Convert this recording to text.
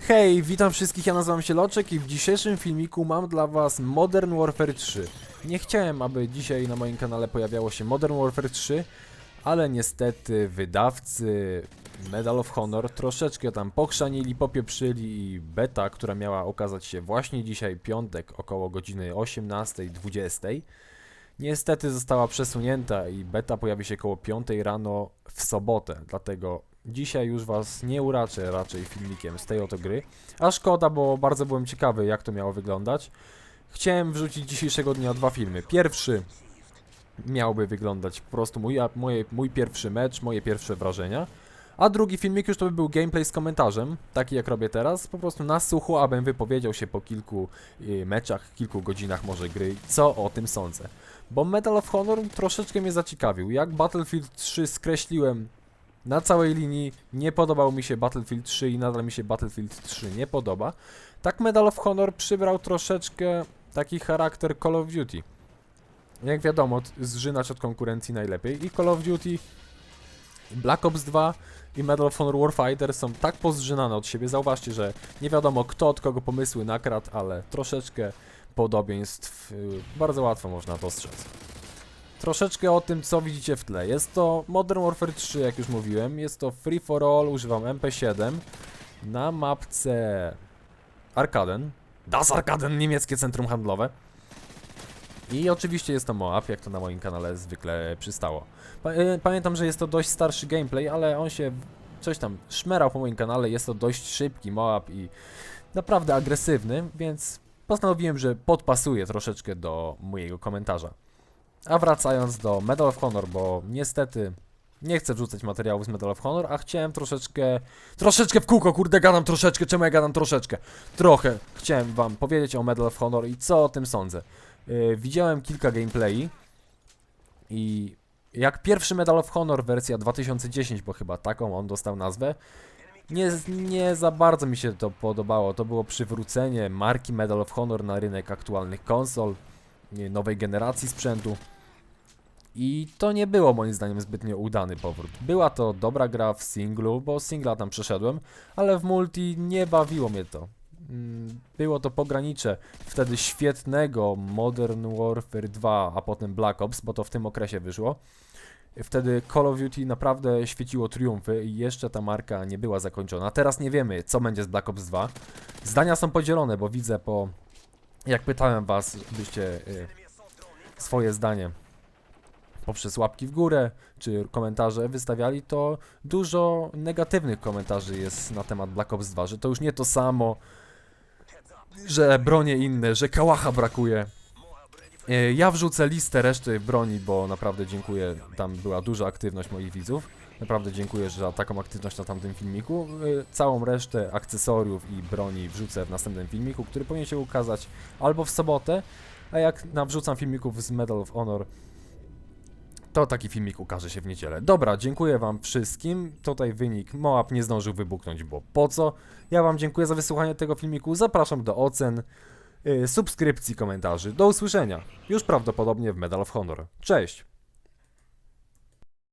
Hej, witam wszystkich, ja nazywam się Loczek i w dzisiejszym filmiku mam dla was Modern Warfare 3. Nie chciałem, aby dzisiaj na moim kanale pojawiało się Modern Warfare 3, ale niestety wydawcy Medal of Honor troszeczkę tam pokrzanili, popieprzyli i beta, która miała okazać się właśnie dzisiaj, piątek, około godziny 18.20, niestety została przesunięta i beta pojawi się około 5 rano w sobotę, dlatego dzisiaj już was nie uraczę raczej filmikiem z tej oto gry, a szkoda, bo bardzo byłem ciekawy jak to miało wyglądać. Chciałem wrzucić dzisiejszego dnia dwa filmy. Pierwszy miałby wyglądać po prostu mój, moje, mój pierwszy mecz, moje pierwsze wrażenia. A drugi filmik już to by był gameplay z komentarzem, taki jak robię teraz, po prostu na suchu, abym wypowiedział się po kilku y, meczach, kilku godzinach może gry, co o tym sądzę. Bo Medal of Honor troszeczkę mnie zaciekawił. Jak Battlefield 3 skreśliłem na całej linii, nie podobał mi się Battlefield 3 i nadal mi się Battlefield 3 nie podoba, tak Medal of Honor przybrał troszeczkę taki charakter Call of Duty. Jak wiadomo, zżynać od konkurencji najlepiej i Call of Duty Black Ops 2 i Medal of Honor Warfighter są tak pozżynane od siebie. Zauważcie, że nie wiadomo kto od kogo pomysły nakradł, ale troszeczkę podobieństw y, bardzo łatwo można dostrzec. Troszeczkę o tym, co widzicie w tle. Jest to Modern Warfare 3, jak już mówiłem. Jest to free for all, używam MP7 na mapce Arkaden. Das Arkaden, niemieckie centrum handlowe. I oczywiście jest to Moab, jak to na moim kanale zwykle przystało. Y, Pamiętam, że jest to dość starszy gameplay, ale on się coś tam szmerał po moim kanale. Jest to dość szybki Moab i naprawdę agresywny, więc postanowiłem, że podpasuje troszeczkę do mojego komentarza. A wracając do Medal of Honor, bo niestety nie chcę wrzucać materiałów z Medal of Honor, a chciałem troszeczkę, troszeczkę w kółko, kurde, gadam troszeczkę, czemu ja gadam troszeczkę? Trochę chciałem wam powiedzieć o Medal of Honor i co o tym sądzę. Yy, widziałem kilka gameplayi i jak pierwszy Medal of Honor wersja 2010, bo chyba taką on dostał nazwę, nie, nie za bardzo mi się to podobało. To było przywrócenie marki Medal of Honor na rynek aktualnych konsol, nowej generacji sprzętu. I to nie było moim zdaniem zbytnio udany powrót. Była to dobra gra w singlu, bo singla tam przeszedłem, ale w multi nie bawiło mnie to. Mm, Było to pogranicze wtedy świetnego Modern Warfare 2, a potem Black Ops, bo to w tym okresie wyszło. Wtedy Call of Duty naprawdę świeciło triumfy i jeszcze ta marka nie była zakończona. Teraz nie wiemy, co będzie z Black Ops 2. Zdania są podzielone, bo widzę po... Jak pytałem was, byście y, swoje zdanie poprzez łapki w górę czy komentarze wystawiali, to dużo negatywnych komentarzy jest na temat Black Ops 2, że to już nie to samo, że bronie inne, że kałacha brakuje. E, Ja wrzucę listę reszty broni, bo naprawdę dziękuję. Tam była duża aktywność moich widzów. Naprawdę dziękuję za taką aktywność na tamtym filmiku. E, Całą resztę akcesoriów i broni wrzucę w następnym filmiku, który powinien się ukazać albo w sobotę, a jak nawrzucam filmików z Medal of Honor, to taki filmik ukaże się w niedzielę. Dobra, dziękuję wam wszystkim. Tutaj wynik Moab nie zdążył wybuchnąć, bo po co? Ja wam dziękuję za wysłuchanie tego filmiku. Zapraszam do ocen, yy, subskrypcji, komentarzy. Do usłyszenia. Już prawdopodobnie w Medal of Honor. Cześć!